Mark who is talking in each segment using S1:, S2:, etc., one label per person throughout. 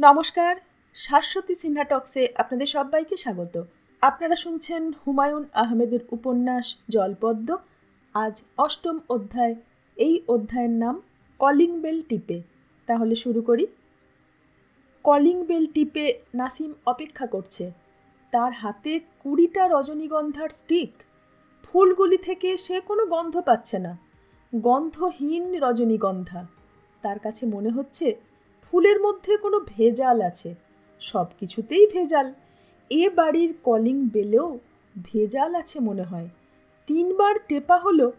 S1: নমস্কার, শাশ্বতী সিনহা টক্সে আপনাদের সবাইকে স্বাগত। আপনারা শুনছেন হুমায়ুন আহমেদের উপন্যাস জলপদ্ম। আজ অষ্টম অধ্যায়, এই অধ্যায়ের নাম কলিং বেল টিপে। তাহলে শুরু করি। কলিং বেল টিপে নাসিম অপেক্ষা করছে। তার হাতে কুড়িটা রজনীগন্ধার স্টিক। ফুলগুলি থেকে সে কোনো গন্ধ পাচ্ছে না। গন্ধহীন রজনীগন্ধা। তার কাছে মনে হচ্ছে ফুলের মধ্যে কোনো ভেজাল আছে। সব কিছুতেই ভেজাল। এ বাড়ির কলিং বেলেও ভেজাল আছে মনে হয়। তিনবার টেপা হলো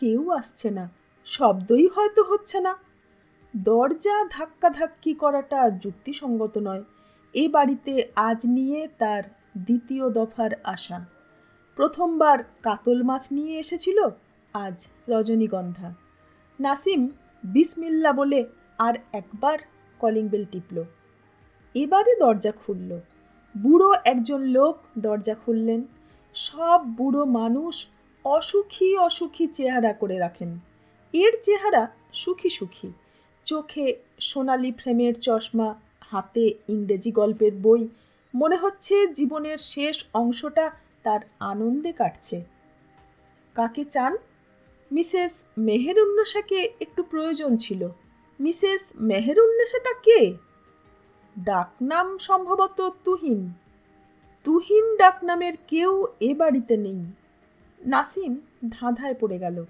S1: কেউ আসছে না। শব্দই হয়তো হচ্ছে না। দরজা ধাক্কাধাক্কি করাটা যুক্তিসঙ্গত নয়। এ বাড়িতে আজ নিয়ে তার দ্বিতীয় দফার আশা। প্রথমবার কাতল মাছ নিয়ে এসেছিল আজ রজনীগন্ধা। নাসিম বিসমিল্লা বলে আর একবার কলিং বেল টিপল। এবারে দরজা খুলল। বুড়ো একজন লোক দরজা খুললেন। সব বুড়ো মানুষ অসুখী অসুখী চেহারা করে রাখেন। এর চেহারা সুখী সুখী। চোখে সোনালি ফ্রেমের চশমা, হাতে ইংরেজি গল্পের বই। মনে হচ্ছে জীবনের শেষ অংশটা তার আনন্দে কাটছে। কাকে চান? মিসেস মেহেরুন্নেসাকে একটু প্রয়োজন ছিল। মিসেস মেহেরুন্নেসাটা কে? ডাকনাম সম্ভবত তুহিন। তুহিন ডাকনামের কেউ এ বাড়িতে নেই। নাসিম ধাঁধায় পড়ে গেল।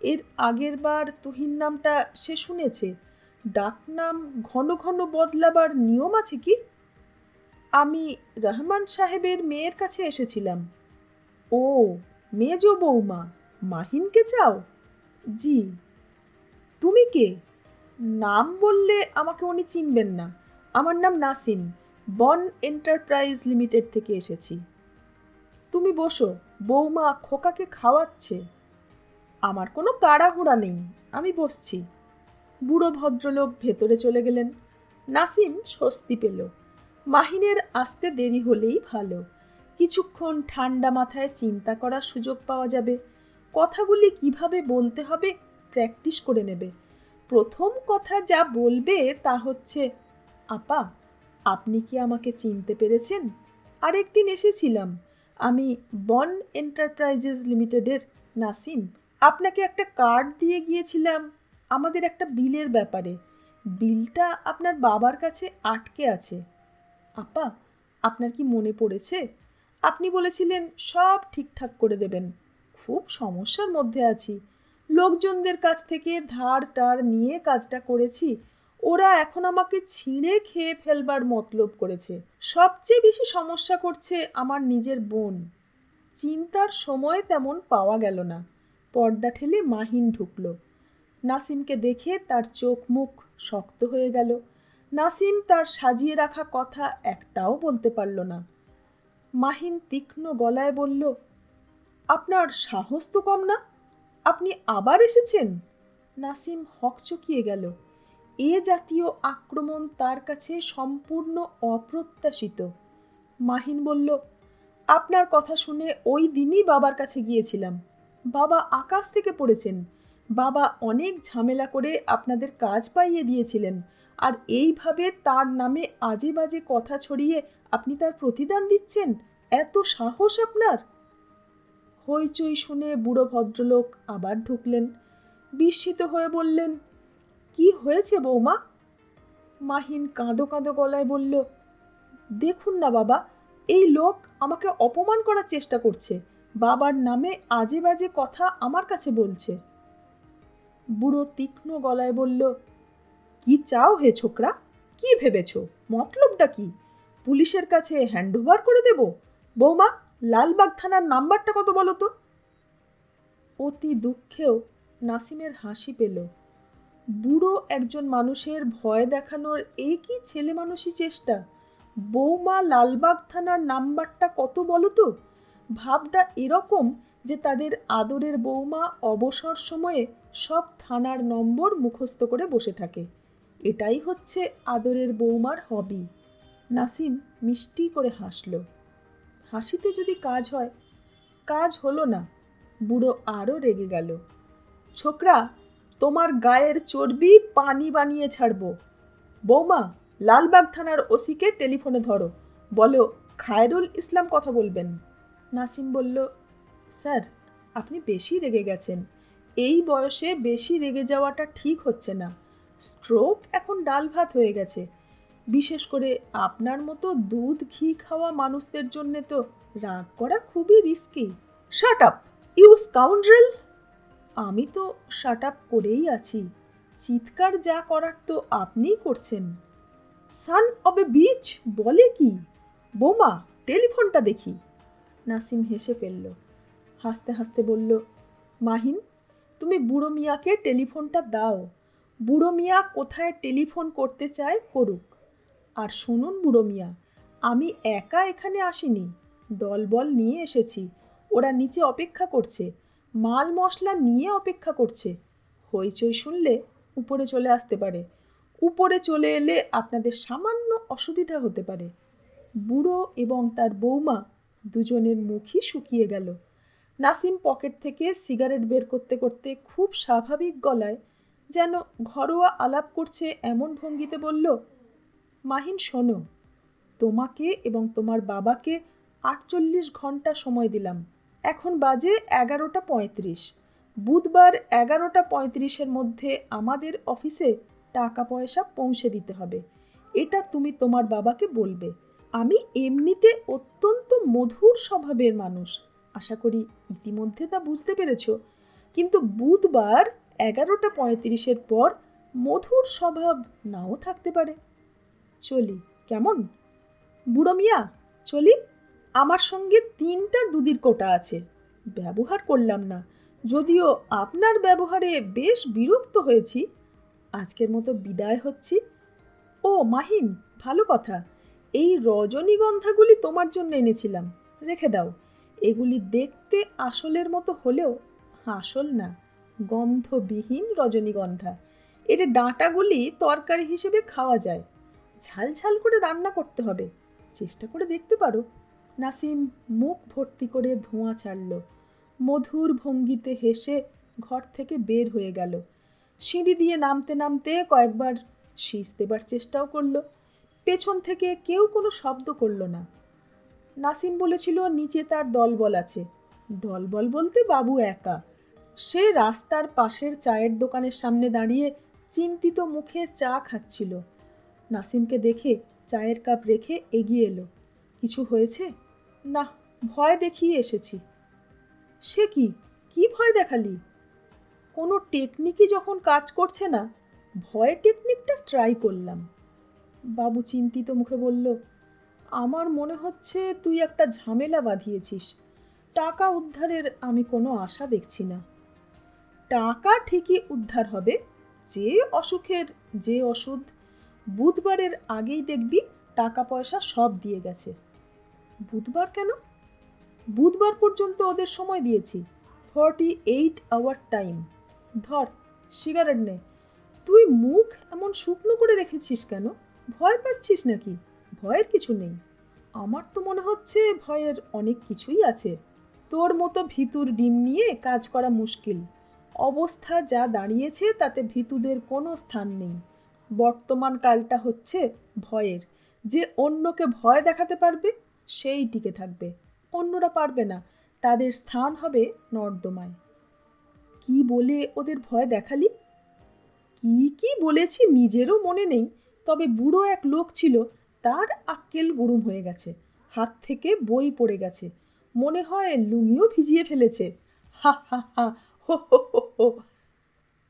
S1: এর আগের বার তুহিন নামটা সে শুনেছে। ডাকনাম ঘন ঘন বদলাবার নিয়ম আছে কি? আমি রহমান সাহেবের মেয়ের কাছে এসেছিলাম। ও, মেজ বৌমা, মাহিনকে চাও? জি। তুমি কে? নাম বললে আমাকে উনি চিনবেন না। আমার নাম নাসিম, বন এন্টারপ্রাইজ লিমিটেড থেকে এসেছি। তুমি বসো, বৌমা খোকাকে খাওয়াচ্ছে। আমার কোনো তাড়াহুড়া নেই, আমি বসছি। বুড়ো ভদ্রলোক ভেতরে চলে গেলেন। নাসিম স্বস্তি পেল। মাহিনের আসতে দেরি হলেই ভালো। কিছুক্ষণ ঠান্ডা মাথায় চিন্তা করার সুযোগ পাওয়া যাবে। কথাগুলি কীভাবে বলতে হবে প্র্যাকটিস করে নেবে। প্রথম কথা যা বলবে তা হচ্ছে, আপা, আপনি কি আমাকে চিনতে পেরেছেন? আরেকদিন এসেছিলাম। আমি বন এন্টারপ্রাইজেস লিমিটেডের নাসিম। আপনাকে একটা কার্ড দিয়ে গিয়েছিলাম। আমাদের একটা বিলের ব্যাপারে। বিলটা আপনার বাবার কাছে আটকে আছে। আপা, আপনার কি মনে পড়েছে? আপনি বলেছিলেন সব ঠিকঠাক করে দেবেন। খুব সমস্যার মধ্যে আছি। লোকজনদের কাছ থেকে ধার টার নিয়ে কাজটা করেছি। ওরা এখন আমাকে ছিঁড়ে খেয়ে ফেলবার মতলব করেছে। সবচেয়ে বেশি সমস্যা করছে আমার নিজের বোন। চিন্তার সময় তেমন পাওয়া গেল না। পর্দা ঠেলে মাহিন ঢুকল। নাসিমকে দেখে তার চোখ মুখ শক্ত হয়ে গেল। নাসিম তার সাজিয়ে রাখা কথা একটাও বলতে পারল না। মাহিন তীক্ষ্ণ গলায় বলল, আপনার সাহস তো কম না? আপনি আবার এসেছেন? নাসিম হকচকিয়ে গেল। এ জাতীয় আক্রমণ তার কাছে সম্পূর্ণ অপ্রত্যাশিত। মাহিন বলল, আপনার কথা শুনে ওই দিনই বাবার কাছে গিয়েছিলাম। বাবা আকাশ থেকে পড়েছেন। বাবা অনেক ঝামেলা করে আপনাদের কাজ পাইয়ে দিয়েছিলেন। আর এইভাবে তার নামে আজে বাজে কথা ছড়িয়ে আপনি তার প্রতিদান দিচ্ছেন? এত সাহস আপনার? হইচই শুনে বুড়ো ভদ্রলোক আবার ঢুকলেন। বিস্মিত হয়ে বললেন, কি হয়েছে বৌমা? মাহিন কাঁদো কাঁদো গলায় বলল, দেখুন না বাবা, এই লোক আমাকে অপমান করার চেষ্টা করছে। বাবার নামে আজে বাজে কথা আমার কাছে বলছে। বুড়ো তীক্ষ্ণ গলায় বলল, কি চাও হে ছোকরা? কি ভেবেছ? মতলবটা কি? পুলিশের কাছে হ্যান্ডওভার করে দেব? বৌমা লালবাগ থানার নাম্বারটা কত বলো তো? অতি দুঃখেও নাসিমের হাসি পেল। বুড়ো একজন মানুষের ভয় দেখানোর এই কি ছেলে মানুষই চেষ্টা। বৌমা লালবাগ থানার নাম্বারটা কত বলো তো? ভাবটা এরকম যে তাদের আদরের বৌমা অবসর সময়ে সব থানার নম্বর মুখস্থ করে বসে থাকে। এটাই হচ্ছে আদরের বৌমার হবি। নাসিম মিষ্টি করে হাসল। হাসিতে যদি কাজ হয়, কাজ হলো না। বুড়ো আরও রেগে গেল। ছোকরা, তোমার গায়ের চর্বি পানি বানিয়ে ছাড়ব। বৌমা, লালবাগ থানার ওসিকে টেলিফোনে ধরো। বলো, খায়রুল ইসলাম কথা বলবেন। নাসিম বলল, স্যার, আপনি বেশি রেগে গেছেন। এই বয়সে বেশি রেগে যাওয়াটা ঠিক হচ্ছে না। স্ট্রোক এখন ডাল ভাত হয়ে গেছে। বিশেষ করে আপনার মতো দুধ ঘি খাওয়া মানুষদের জন্যে তো রাগ করা খুবই risky shut up you scoundrel আমি তো শাট আপ করেই আছি। চিৎকার যা করার তো আপনিই করছেন। সান অবে বিচ বলে কি? বোমা, টেলিফোনটা দেখি। নাসিম হেসে ফেলল। হাসতে হাসতে বলল, মাহিন, তুমি বুড়ো মিয়াকে টেলিফোনটা দাও। বুড়ো মিয়া কোথায় টেলিফোন করতে চায় করুক। আর শুনুন বুড়ো মিয়া, আমি একা এখানে আসিনি দলবল নিয়ে এসেছি, ওরা নিচে অপেক্ষা করছে, মাল মশলা নিয়ে অপেক্ষা করছে, হইচই শুনলে উপরে চলে আসতে পারে, উপরে চলে এলে আপনাদের সামান্য অসুবিধা হতে পারে, বুড়ো এবং তার বৌমা দুজনের মুখই শুকিয়ে গেল, নাসিম পকেট থেকে সিগারেট বের করতে করতে খুব স্বাভাবিক গলায় যেন ঘরোয়া আলাপ করছে এমন ভঙ্গিতে বলল মাহিন, শোনো, তোমাকে এবং তোমার বাবাকে আটচল্লিশ ঘণ্টা সময় দিলাম। এখন বাজে এগারোটা পঁয়ত্রিশ। বুধবার এগারোটা পঁয়ত্রিশের মধ্যে আমাদের অফিসে টাকা পয়সা পৌঁছে দিতে হবে। এটা তুমি তোমার বাবাকে বলবে। আমি এমনিতে অত্যন্ত মধুর স্বভাবের মানুষ। আশা করি ইতিমধ্যে তা বুঝতে পেরেছ। কিন্তু বুধবার এগারোটা পঁয়ত্রিশের পর মধুর স্বভাব নাও থাকতে পারে। চলি, কেমন? বুড়ো মিয়া, চলি, আমার সঙ্গে তিনটা দুদির কোটা আছে। ব্যবহার করলাম না, যদিও আপনার ব্যবহারে বেশ বিরক্ত হয়েছি। আজকের মতো বিদায় হচ্ছি। ও মাহিন ভালো কথা, এই রজনীগন্ধাগুলি তোমার জন্য এনেছিলাম, রেখে দাও। এগুলি দেখতে আসলের মতো হলেও আসল না, গন্ধবিহীন রজনীগন্ধা। এর ডাঁটাগুলি তরকারি হিসেবে খাওয়া যায়। ঝাল ঝাল করে রান্না করতে হবে। চেষ্টা করে দেখতে পারো। নাসিম মুখ ভর্তি করে ধোঁয়া ছাড়ল। মধুর ভঙ্গিতে হেসে ঘর থেকে বের হয়ে গেল। সিঁড়ি দিয়ে নামতে নামতে কয়েকবার শীষ দেবার চেষ্টাও করল। পেছন থেকে কেউ কোনো শব্দ করল না। নাসিম বলেছিল, নিচে তার দলবল আছে। দলবল বলতে বাবু একা। সে রাস্তার পাশের চায়ের দোকানের সামনে দাঁড়িয়ে চিন্তিত মুখে চা খাচ্ছিল। নাসিমকে দেখে চায়ের কাপ রেখে এগিয়ে এলো। কিছু হয়েছে? না, ভয় দেখিয়ে এসেছি। সে কি? কি ভয় দেখালি? কোনো টেকনিকই যখন কাজ করছে না, ভয় টেকনিকটা ট্রাই করলাম। বাবু চিন্তিত মুখে বলল, আমার মনে হচ্ছে তুই একটা ঝামেলা বাঁধিয়েছিস। টাকা উদ্ধারের আমি কোনো আশা দেখছি না। টাকা ঠিকই উদ্ধার হবে, যে অসুখের, যে ওষুধ বুধবারের আগেই দেখবি টাকা পয়সা সব দিয়ে গেছে। বুধবার কেন? বুধবার পর্যন্ত ওদের সময় দিয়েছি। ফর্টি এইট আওয়ার টাইম ধর সিগারেট নে। তুই মুখ এমন শুকনো করে রেখেছিস কেন? ভয় পাচ্ছিস নাকি? ভয়ের কিছু নেই। আমার তো মনে হচ্ছে ভয়ের অনেক কিছুই আছে। তোর মতো ভিতুর ডিম নিয়ে কাজ করা মুশকিল। অবস্থা যা দাঁড়িয়েছে তাতে ভিতুদের কোনো স্থান নেই। বর্তমান কালটা হচ্ছে ভয়ের। যে অন্যকে ভয় দেখাতে পারবে, সেই টিকে থাকবে। অন্যরা পারবে না। তাদের স্থান হবে নর্দমায়। কি বলে ওদের ভয় দেখালি? কি কি বলেছি নিজেরও মনে নেই, তবে বুড়ো এক লোক ছিল, তার আক্কেল গুরুম হয়ে গেছে। হাত থেকে বই পড়ে গেছে। মনে হয় লুঙিও ভিজিয়ে ফেলেছে। হা হা হা, হো হো হো।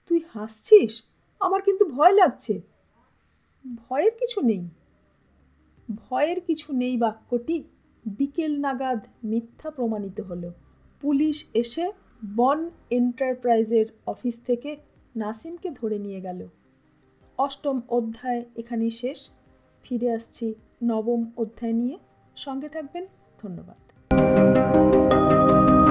S1: তুই হাসছিস? আমার কিন্তু ভয় লাগছে। ভয়ের কিছু নেই। ভয়ের কিছু নেই বাক্যটি। বিকেল নাগাদ মিথ্যা প্রমাণিত হলো। পুলিশ এসে বন এন্টারপ্রাইজের অফিস থেকে নাসিমকে ধরে নিয়ে গেল। অষ্টম অধ্যায় এখানেই শেষ। ফিরে আসছি নবম অধ্যায় নিয়ে। সঙ্গে থাকবেন। ধন্যবাদ।